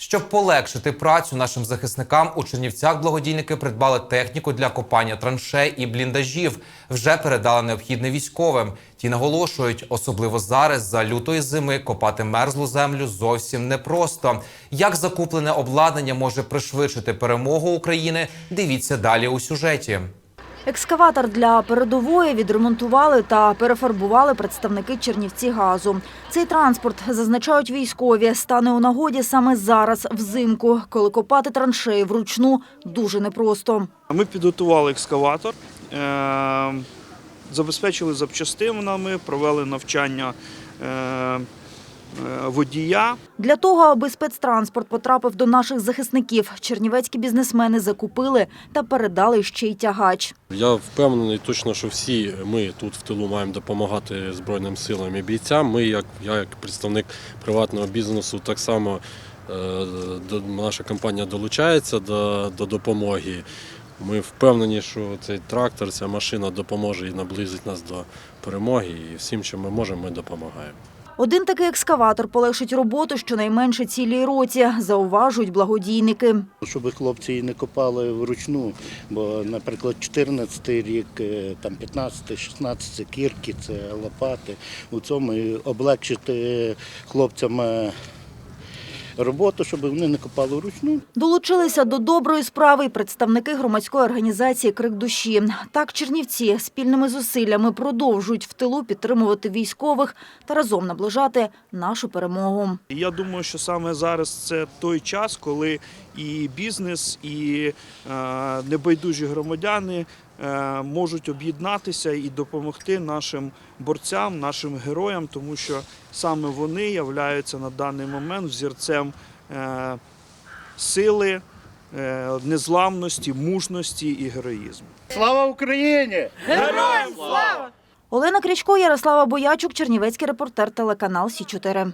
Щоб полегшити працю нашим захисникам, у Чернівцях благодійники придбали техніку для копання траншей і бліндажів. Вже передали необхідне військовим. Ті наголошують, особливо зараз за лютої зими копати мерзлу землю зовсім непросто. Як закуплене обладнання може пришвидшити перемогу України? Дивіться далі у сюжеті. Екскаватор для передової відремонтували та перефарбували представники Чернівці газу. Цей транспорт, зазначають військові, стане у нагоді саме зараз, взимку, коли копати траншеї вручну дуже непросто. Ми підготували екскаватор, е, забезпечили запчастинами, провели навчання е, водія. Для того, аби спецтранспорт потрапив до наших захисників, чернівецькі бізнесмени закупили та передали ще й тягач. Я впевнений точно, що всі ми тут в тилу маємо допомагати Збройним силам і бійцям. Ми, як я як представник приватного бізнесу, так само е, наша компанія долучається до, до допомоги. Ми впевнені, що цей трактор, ця машина допоможе і наблизить нас до перемоги. І всім, що ми можемо, ми допомагаємо. Один такий екскаватор полегшить роботу щонайменше цілій році, зауважують благодійники. Щоб хлопці і не копали вручну, бо, наприклад, 14 рік, е, там 15, 16 це кірки, це лопати. У цьому і облегчити хлопцям е, роботу, щоб вони не копали вручну. Долучилися до доброї справи й представники громадської організації Крик душі. Так, Чернівці спільними зусиллями продовжують в тилу підтримувати військових та разом наближати нашу перемогу. Я думаю, що саме зараз це той час, коли і бізнес, і е, небайдужі громадяни можуть об'єднатися і допомогти нашим борцям, нашим героям, тому що саме вони являються на даний момент взірцем е, сили, е, незламності, мужності і героїзму. Слава Україні! Героям Олена Крічко, Ярослава Боячук, Чернівецький репортер, телеканал Сі 4